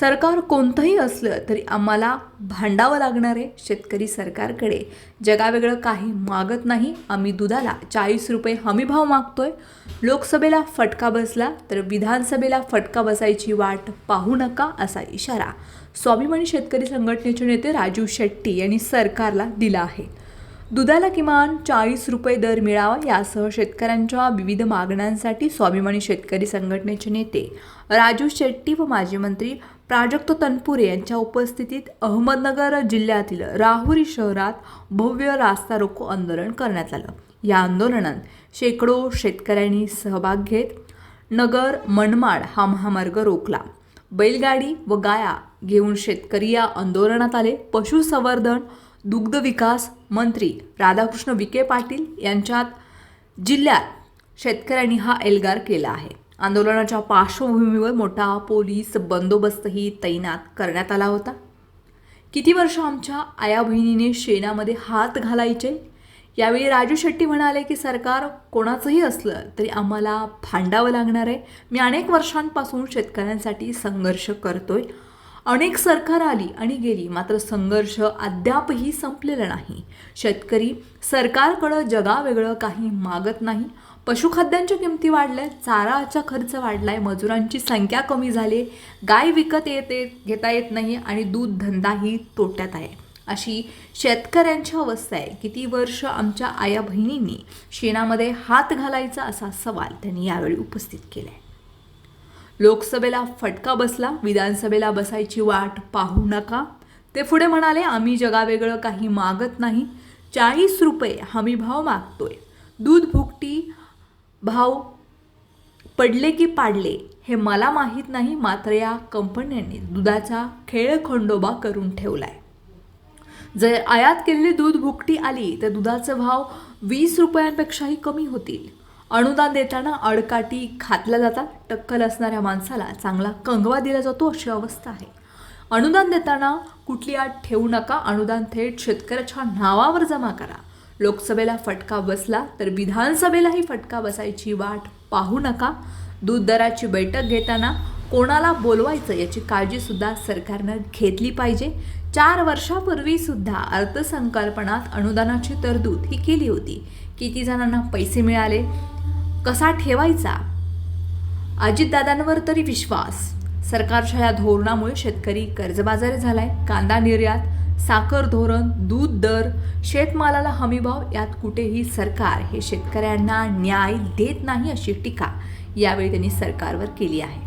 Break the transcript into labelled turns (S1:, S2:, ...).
S1: सरकार कोणतंही असलं तरी आम्हाला भांडावं लागणार आहे शेतकरी सरकारकडे. जगावेगळं काही मागत नाही. आम्ही दुधाला चाळीस रुपये हमीभाव मागतोय. लोकसभेला फटका बसला तर विधानसभेला फटका बसायची वाट पाहू नका असा इशारा स्वाभिमानी शेतकरी संघटनेचे नेते राजू शेट्टी यांनी सरकारला दिला आहे. दुधाला किमान चाळीस रुपये दर मिळावा यासह शेतकऱ्यांच्या विविध मागण्यांसाठी स्वाभिमानी शेतकरी संघटनेचे नेते राजू शेट्टी व माजी मंत्री प्राजक्त तनपुरे यांच्या उपस्थितीत अहमदनगर जिल्ह्यातील राहुरी शहरात भव्य रास्ता रोको आंदोलन करण्यात आलं. या आंदोलनात शेकडो शेतकऱ्यांनी सहभाग घेत नगर मनमाड हा महामार्ग रोखला. बैलगाडी व गाया घेऊन शेतकरी या आंदोलनात आले. पशुसंवर्धन दुग्ध विकास मंत्री राधाकृष्ण विखे पाटील यांच्यात जिल्ह्यात शेतकऱ्यांनी हा एल्गार केला आहे. आंदोलनाच्या पार्श्वभूमीवर मोठा पोलीस बंदोबस्तही तैनात करण्यात आला होता. किती वर्ष आमच्या आया बहिणीने शेणामध्ये हात घालायचे? यावेळी राजू शेट्टी म्हणाले की सरकार कोणाचंही असलं तरी आम्हाला भांडावं लागणार आहे. मी अनेक वर्षांपासून शेतकऱ्यांसाठी संघर्ष करतोय. अनेक सरकार आली आणि गेली मात्र संघर्ष अद्यापही संपलेला नाही. शेतकरी सरकारकडं जगावेगळं काही मागत नाही. पशुखाद्यांच्या किमती वाढल्या चाराचा खर्च वाढलाय मजुरांची संख्या कमी झाली गाय विकत येते घेता येत नाही आणि दूध धंदाही तोट्यात आहे. अशी शेतकऱ्यांची अवस्था आहे. किती वर्ष आमच्या आया बहिणींनी शेणामध्ये हात घालायचा असा सवाल त्यांनी यावेळी उपस्थित केला आहे लोकसभेला फटका बसला विधानसभेला बसायची वाट पाहू नका. ते पुढे म्हणाले आम्ही जगावेगळं काही मागत नाही. चाळीस रुपये हमी भाव मागतोय. दूध भुकटी भाव पडले की पाडले हे मला माहीत नाही. मात्र या कंपन्यांनी दुधाचा खेळखंडोबा करून ठेवलाय. जर आयात केलेली दूध भुकटी आली तर दुधाचे भाव वीस रुपयांपेक्षाही कमी होतील. अनुदान देताना अडकाटी खातल्या जातात. टक्कल असणाऱ्या माणसाला चांगला कंगवा दिला जातो अशी अवस्था आहे. अनुदान देताना कुठली आट ठेवू नका. अनुदान थेट शेतकऱ्याच्या नावावर जमा करा. लोकसभेला फटका बसला तर विधानसभेलाही फटका बसायची वाट पाहू नका. दूध दराची बैठक घेताना कोणाला बोलवायचं याची काळजीसुद्धा सरकारनं घेतली पाहिजे. चार वर्षापूर्वी सुद्धा अर्थसंकल्पनात अनुदानाची तरतूद ही केली होती. किती जणांना पैसे मिळाले? कसा ठेवायचा? अजितदादांवर तरी विश्वास. सरकारच्या या धोरणामुळे शेतकरी कर्जबाजारी झालाय. कांदा निर्यात साखर धोरण दूध दर शेतमालाला हमीभाव यात कुठेही सरकार हे शेतकऱ्यांना न्याय देत नाही अशी टीका यावेळी त्यांनी सरकारवर केली आहे.